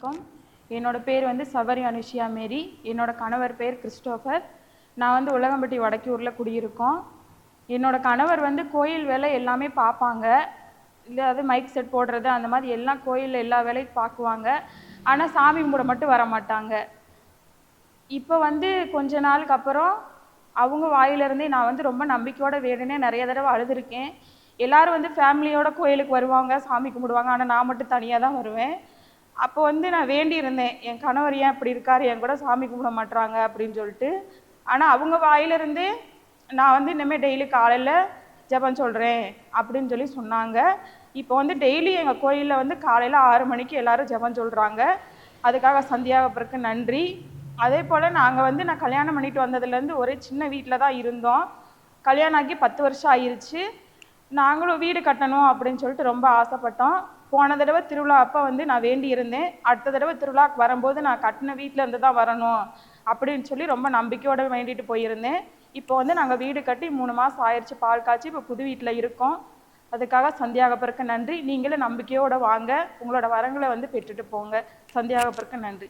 வணக்கம். என்னோட பேர் வந்து சவரி அனுஷியா மேரி. என்னோட கணவர் பேர் கிறிஸ்டோஃபர் நான் வந்து உலகம்பட்டி வடக்கியூரில் குடியிருக்கோம். என்னோட கணவர் வந்து கோயில் வேலை எல்லாமே பார்ப்பாங்க. இல்லை அது மைக் செட் போடுறது அந்த மாதிரி எல்லாம் கோயிலில் எல்லா வேலையும் பார்க்குவாங்க. ஆனால் சாமி கும்பிட மட்டும் வர மாட்டாங்க. இப்போ வந்து கொஞ்ச நாளுக்கு அப்புறம் அவங்க வாயிலிருந்தே நான் வந்து ரொம்ப நம்பிக்கையோட வேணுனே நிறைய தடவை அழுதுருக்கேன். எல்லாரும் வந்து ஃபேமிலியோட கோயிலுக்கு வருவாங்க சாமி கும்பிடுவாங்க. ஆனால் நான் மட்டும் தனியாக தான் வருவேன். அப்போ வந்து நான் வேண்டி இருந்தேன் என் கணவர் ஏன் இப்படி இருக்கார்? என் கூட சாமி கும்பிட மாட்றாங்க அப்படின்னு சொல்லிட்டு. ஆனால் அவங்க வாயிலிருந்து நான் வந்து இனிமேல் டெய்லி காலையில் ஜெபம் சொல்கிறேன் அப்படின்னு சொல்லி சொன்னாங்க. இப்போ வந்து டெய்லி எங்கள் கோயிலில் வந்து காலையில் ஆறு மணிக்கு எல்லாரும் ஜெபம் சொல்கிறாங்க அதுக்காக சந்தியாகப்பருக்கு நன்றி. அதே போல் நாங்கள் வந்து நான் கல்யாணம் பண்ணிட்டு வந்ததுலேருந்து ஒரே சின்ன வீட்டில் தான் இருந்தோம். கல்யாணம் ஆகி பத்து வருஷம் ஆயிடுச்சு நாங்களும் வீடு கட்டணும் அப்படின்னு சொல்லிட்டு ரொம்ப ஆசைப்பட்டோம். போன தடவை திருவிழா அப்போ வந்து நான் வேண்டி இருந்தேன் அடுத்த தடவை திருவிழாக்கு வரும்போது நான் கட்டின வீட்டில் இருந்து தான் வரணும் அப்படின்னு சொல்லி ரொம்ப நம்பிக்கையோட வேண்டிட்டு போயிருந்தேன். இப்போ வந்து நாங்கள் வீடு கட்டி மூணு மாதம் ஆயிடுச்சு பால் காய்ச்சி இப்போ புது வீட்டில் இருக்கோம். அதுக்காக சந்தியாகப்பருக்கு நன்றி. நீங்களும் நம்பிக்கையோடு வாங்க. உங்களோட வரங்களை வந்து பெற்றுட்டு போங்க. சந்தியாகப்பருக்கு நன்றி.